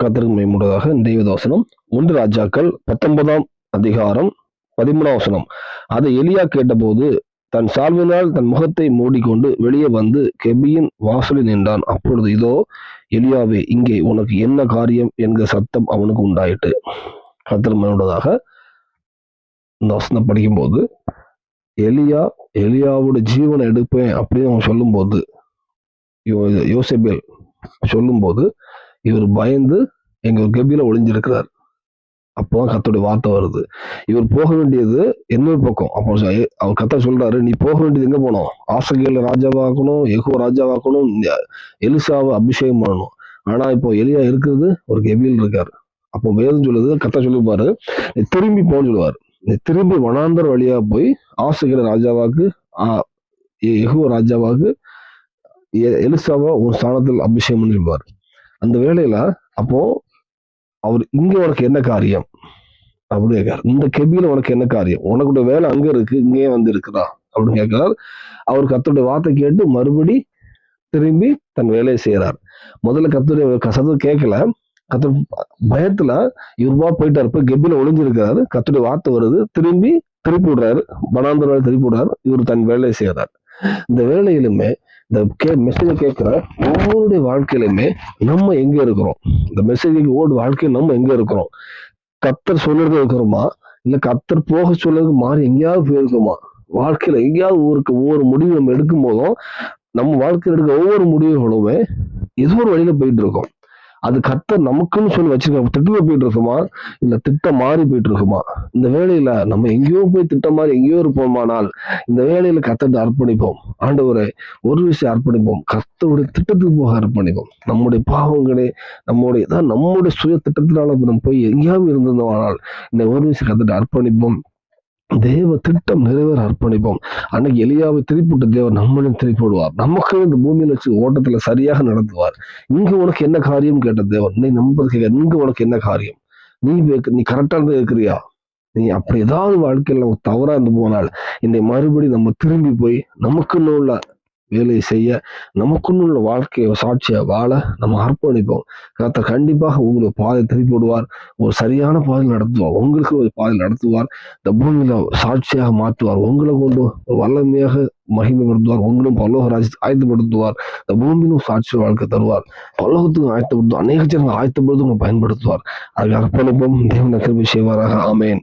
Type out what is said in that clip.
கத்திற்கு மேம்படுவதாக தெய்வதோசனம் ஒன்று ராஜாக்கள் பத்தொன்பதாம் அதிகாரம் பதிமூணாம் வசனம். அதை எலியா கேட்டபோது தன் சால்வினால் தன் முகத்தை மூடிக்கொண்டு வெளியே வந்து கெபியின் வாசலில் நின்றான். அப்பொழுது இதோ எலியாவே இங்கே உனக்கு என்ன காரியம் என்கிற சத்தம் அவனுக்கு உண்டாயிட்டு கத்திர இந்த வசனம் படிக்கும்போது எலியா எலியாவோட ஜீவனை எடுப்பேன் அப்படின்னு அவன் சொல்லும்போது யோ- யோசேபேல் சொல்லும்போது இவர் பயந்து எங்கள் கெபியில ஒளிஞ்சிருக்கிறார். அப்போதான் கத்தோடைய வார்த்தை வருது. இவர் போக வேண்டியது இன்னொரு பக்கம். அப்போ அவர் கத்த சொல்றாரு நீ போக வேண்டியது எங்க போனோம் ஆசகையில ராஜாவாக்கணும் எகோ ராஜாவாக்கணும் எலிசாவை அபிஷேகம் பண்ணணும். ஆனா இப்போ எலியா இருக்கிறது ஒரு கெபியில் இருக்காரு. அப்போ வேதம் சொல்லுது கத்த சொல்லிப்பாரு நீ திரும்பி போன்னு சொல்லுவார். நீ திரும்பி வனாந்தர் வழியா போய் ஆசைகளை ராஜாவாக்கு ஆ- எகோ ராஜாவாக்கு எ- எலிசாவை ஒரு ஸ்தானத்தில் அபிஷேகம் பண்ணி சொல்லுவார். அந்த வேலையில அப்போ அவர் இங்க உனக்கு என்ன காரியம்? அப்படின்னு கேட்காரு இந்த கெபியில உனக்கு என்ன காரியம்? உனக்குடைய வேலை அங்க இருக்கு இங்கேயே வந்து இருக்குதா அப்படின்னு கேட்கிறார். அவர் கத்தருடைய வார்த்தை கேட்டு மறுபடி திரும்பி தன் வேலையை செய்யறார் முதல்ல கத்துடைய கசத்து கேட்கல. கத்து பயத்துல இவருவா போயிட்டாரு. போய் கெபில ஒளிஞ்சிருக்கிறாரு. கத்துடைய வார்த்தை வருது. திரும்பி திருப்பி விடுறாரு. பனாந்தர திருப்பி விடுறாரு. இவர் தன் வேலையை செய்யறாரு இந்த வேலையிலுமே இந்த கே மெசேஜை கேட்குற ஒவ்வொருடைய வாழ்க்கையிலுமே நம்ம எங்க இருக்கிறோம்? இந்த மெசேஜுக்கு ஓடு வாழ்க்கையில் நம்ம எங்க இருக்கிறோம்? கத்தர் சொல்லுறது இருக்கிறோமா? இல்ல கத்தர் போக சொல்லுறதுக்கு மாறி எங்கேயாவது போயிருக்கோமா? வாழ்க்கையில எங்கேயாவது ஊருக்கு ஒவ்வொரு முடிவு நம்ம எடுக்கும் போதும் நம்ம வாழ்க்கையில் எடுக்க ஒவ்வொரு முடிவுகளுமே ஏதோ ஒரு வழியில போயிட்டு இருக்கோம். அது கத்தர் நமக்குன்னு சொல்லி வச்சிருக்க திட்டத்தை போயிட்டு இருக்குமா? இல்ல திட்டம் மாறி போயிட்டு இருக்குமா? இந்த வேலையில நம்ம எங்கேயோ போய் திட்டம் மாதிரி எங்கேயோ இருப்போமானால் இந்த வேலையில கத்தத்தை அர்ப்பணிப்போம். ஆண்டவரை ஒரு விஷயம் அர்ப்பணிப்போம். கத்தோடைய திட்டத்துக்கு போக அர்ப்பணிப்போம். நம்முடைய பாவங்களே நம்முடைய தான் நம்முடைய சுய திட்டத்தினால நம்ம போய் எங்கேயாவது இருந்திருந்தோமானால் இந்த ஒரு விஷயம் கத்தட்டு அர்ப்பணிப்போம். தேவ திட்டம் நிறைவேற அர்ப்பணிப்போம். அன்னைக்கு எளியாவை திருப்பிட்டு தேவர் நம்மளையும் திருப்பிடுவார். நமக்கு இந்த பூமியில வச்சு ஓட்டத்துல சரியாக நடத்துவார். இங்க உனக்கு என்ன காரியம்? கேட்ட தேவன். நீ நம்பது கேட்க இங்க உனக்கு என்ன காரியம்? நீ நீ கரெக்டா இருந்து இருக்கிறியா நீ அப்படி ஏதாவது வாழ்க்கையில் நம்ம தவறா இருந்து போனால் இந்த மறுபடி நம்ம திரும்பி போய் நமக்குன்னு உள்ள வேலையை செய்ய நமக்குன்னு உள்ள வாழ்க்கையை சாட்சியை வாழ நம்ம அர்ப்பணிப்போம். கர்த்தர் கண்டிப்பாக உங்களுக்கு பாதை திருப்பி விடுவார். ஒரு சரியான பாதையில் நடத்துவார். உங்களுக்கு ஒரு பாதையில் நடத்துவார். இந்த பூமியில சாட்சியாக மாற்றுவார். உங்களை கொண்டு ஒரு வல்லமையாக மகிமைப்படுத்துவார். உங்களும் பல்லோக ராஜ்யத்தை ஆயத்தப்படுத்துவார். இந்த பூமியிலும் சாட்சி வாழ்க்கை தருவார். பல்லோகத்துக்கும் ஆயத்தப்படுத்துவார் அநேக ஜனங்கள் ஆயத்தப்படுத்த உங்களை பயன்படுத்துவார். அதுக்கு அர்ப்பணிப்போம். தேவன கிருமி செய்வாராக. ஆமேன்.